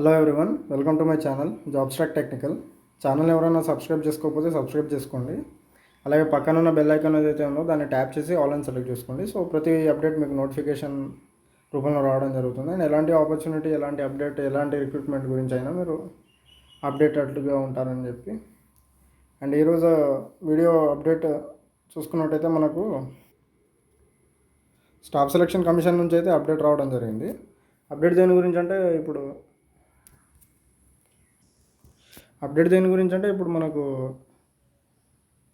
Hello everyone welcome to my channel job stack technical channel ఎవరైనా subscribe చేసుకోకపోతే subscribe చేసుకోండి. అలాగే పక్కన ఉన్న బెల్ ఐకాన్ ఏదైతే ఉందో దాన్ని ట్యాప్ చేసి ఆల్ అని సెలెక్ట్ చేసుకోండి. సో ప్రతి అప్డేట్ మీకు నోటిఫికేషన్ రూపంలో రావడం జరుగుతుంది. అండ్ ఎలాంటి ఆపర్చునిటీ ఎలాంటి అప్డేట్ ఎలాంటి రిక్రూట్మెంట్ గురించి అయినా మీరు అప్డేటెడ్గా ఉంటారని చెప్పి. అండ్ ఈరోజు వీడియో అప్డేట్ చూసుకున్నట్టయితే మనకు స్టాఫ్ సెలక్షన్ కమిషన్ నుంచి అయితే అప్డేట్ రావడం జరిగింది. అప్డేట్ దేని గురించి అంటే ఇప్పుడు అప్డేట్ దేని గురించి అంటే ఇప్పుడు మనకు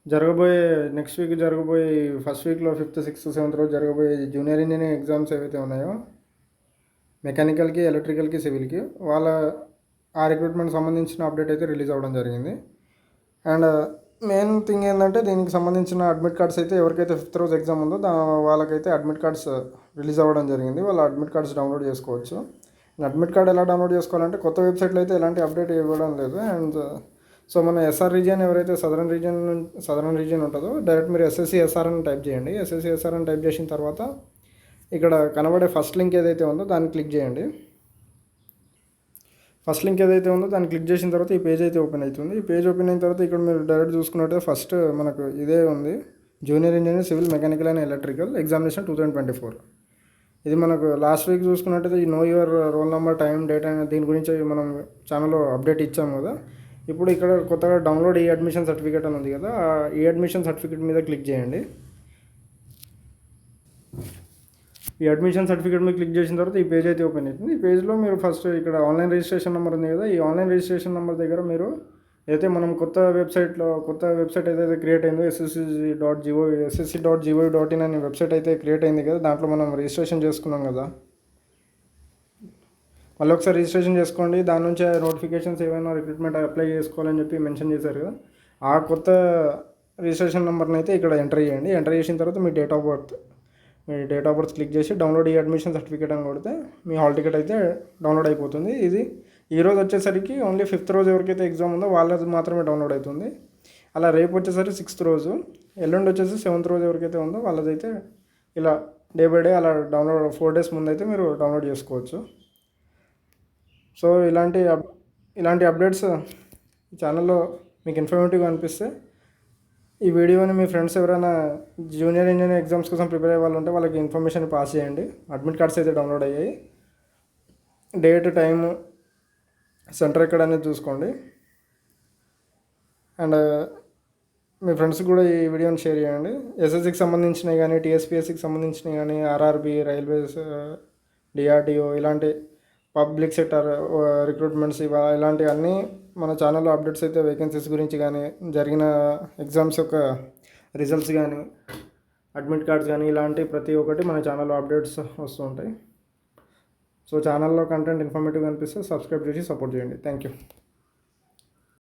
జరగబోయే నెక్స్ట్ వీక్ జరగబోయే ఫస్ట్ వీక్లో ఫిఫ్త్ సిక్స్త్ సెవెంత్ రోజు జరగబోయే జూనియర్ ఇంజనీరింగ్ ఎగ్జామ్స్ ఏవైతే ఉన్నాయో మెకానికల్కి ఎలక్ట్రికల్కి సివిల్కి వాళ్ళ ఆ రిక్రూట్మెంట్ సంబంధించిన అప్డేట్ అయితే రిలీజ్ అవ్వడం జరిగింది. అండ్ మెయిన్ థింగ్ ఏంటంటే దీనికి సంబంధించిన అడ్మిట్ కార్డ్స్ అయితే ఎవరికైతే ఫిఫ్త్ రోజు ఎగ్జామ్ ఉందో దా వాళ్ళకైతే అడ్మిట్ కార్డ్స్ రిలీజ్ అవ్వడం జరిగింది. వాళ్ళ అడ్మిట్ కార్డ్స్ డౌన్లోడ్ చేసుకోవచ్చు. అడ్మిట్ కార్డ్ ఎలా డౌన్లోడ్ చేసుకోవాలంటే కొత్త వెబ్సైట్లో అయితే ఎలాంటి అప్డేట్ ఇవ్వడం లేదు. అండ్ సో మన ఎస్ఆర్ రీజియన్ ఎవరైతే సదరన్ రీజియన్ సదరన్ రీజియన్ ఉంటుందో డైరెక్ట్ మీరు ఎస్ఎస్సి ఎస్ఆర్ అని టైప్ చేయండి. ఎస్ఎస్సి ఎస్ఆర్ అని టైప్ చేసిన తర్వాత ఇక్కడ కనబడే ఫస్ట్ లింక్ ఏదైతే ఉందో దాన్ని క్లిక్ చేయండి. ఫస్ట్ లింక్ ఏదైతే ఉందో దాన్ని క్లిక్ చేసిన తర్వాత ఈ పేజ్ అయితే ఓపెన్ అవుతుంది. ఈ పేజ్ ఓపెన్ అయిన తర్వాత ఇక్కడ మీరు డైరెక్ట్ చూసుకున్నట్టే ఫస్ట్ మనకు ఇదే ఉంది. Junior engineer civil mechanical and electrical examination two thousand twenty four. ఇది మనకు లాస్ట్ వీక్ చూసుకున్నట్టయితే ఈ know your roll number time date అనే దీని గురించి మనం ఛానల్లో అప్డేట్ ఇచ్చాము కదా. ఇప్పుడు ఇక్కడ కొత్తగా డౌన్లోడ్ ఈ అడ్మిషన్ సర్టిఫికేట్ అని ఉంది కదా ఈ అడ్మిషన్ సర్టిఫికేట్ మీద క్లిక్ చేయండి. ఈ అడ్మిషన్ సర్టిఫికేట్ మీద క్లిక్ చేసిన తర్వాత ఈ పేజ్ అయితే ఓపెన్ అవుతుంది. ఈ పేజ్లో మీరు ఫస్ట్ ఇక్కడ ఆన్లైన్ రిజిస్ట్రేషన్ నెంబర్ ఉంది కదా ఈ ఆన్లైన్ రిజిస్ట్రేషన్ నెంబర్ దగ్గర మీరు అయితే మనం కొత్త వెబ్సైట్లో కొత్త వెబ్సైట్ ఏదైతే క్రియేట్ అయిందో SSC dot G O SSC dot G O dot in అనే వెబ్సైట్ అయితే క్రియేట్ అయింది కదా దాంట్లో మనం రిజిస్ట్రేషన్ చేసుకున్నాం కదా. మళ్ళీ ఒకసారి రిజిస్ట్రేషన్ చేసుకోండి దాని నుంచి నోటిఫికేషన్స్ ఏమైనా రిక్రూట్మెంట్ అప్లై చేసుకోవాలని చెప్పి మెన్షన్ చేశారు కదా. ఆ కొత్త రిజిస్ట్రేషన్ నెంబర్ని అయితే ఇక్కడ ఎంటర్ చేయండి. ఎంటర్ చేసిన తర్వాత మీ డేట్ ఆఫ్ బర్త్ మీ డేట్ ఆఫ్ బర్త్ క్లిక్ చేసి డౌన్లోడ్ ఈ అడ్మిషన్ సర్టిఫికేట్ అని కొడితే మీ హాల్ టికెట్ అయితే డౌన్లోడ్ అయిపోతుంది. ఇది ఈ రోజు వచ్చేసరికి ఓన్లీ ఫిఫ్త్ రోజు ఎవరికైతే ఎగ్జామ్ ఉందో వాళ్ళది మాత్రమే డౌన్లోడ్ అవుతుంది. అలా రేపు వచ్చేసరికి సిక్స్త్ రోజు ఎల్లుండి వచ్చేసి సెవెంత్ రోజు ఎవరికైతే ఉందో వాళ్ళదైతే ఇలా డే బై డే అలా డౌన్లోడ్ ఫోర్ డేస్ ముందు అయితే మీరు డౌన్లోడ్ చేసుకోవచ్చు. సో ఇలాంటి అప్ ఇలాంటి అప్డేట్స్ ఛానల్లో మీకు ఇన్ఫర్మేటివ్గా అనిపిస్తే ఈ వీడియోని మీ ఫ్రెండ్స్ ఎవరైనా జూనియర్ ఇంజనీర్ ఎగ్జామ్స్ కోసం ప్రిపేర్ అయ్యే వాళ్ళు ఉంటే వాళ్ళకి ఇన్ఫర్మేషన్ పాస్ చేయండి. అడ్మిట్ కార్డ్స్ అయితే డౌన్లోడ్ అయ్యాయి. డేట్ టైము సెంటర్ ఎక్కడ అనేది చూసుకోండి. అండ్ uh, మీ ఫ్రెండ్స్కి కూడా ఈ వీడియోని షేర్ చేయండి. ఎస్ఎస్సికి సంబంధించినవి కానీ టీఎస్పిఎస్సికి సంబంధించినవి కానీ ఆర్ఆర్బి రైల్వేస్ uh, డిఆర్డిఓ ఇలాంటి పబ్లిక్ సెక్టర్ రిక్రూట్మెంట్స్ uh, ఇవ ఇలాంటివన్నీ మన ఛానల్లో అప్డేట్స్ అయితే వేకెన్సీస్ గురించి కానీ జరిగిన ఎగ్జామ్స్ యొక్క రిజల్ట్స్ కానీ అడ్మిట్ కార్డ్స్ కానీ ఇలాంటి ప్రతి ఒక్కటి మన ఛానల్లో అప్డేట్స్ వస్తుంటాయి సో ఛానల్లో కంటెంట్ ఇన్ఫర్మేటివ్ అనిపిస్తే సబ్స్క్రైబ్ చేసి సపోర్ట్ చేయండి. Thank you.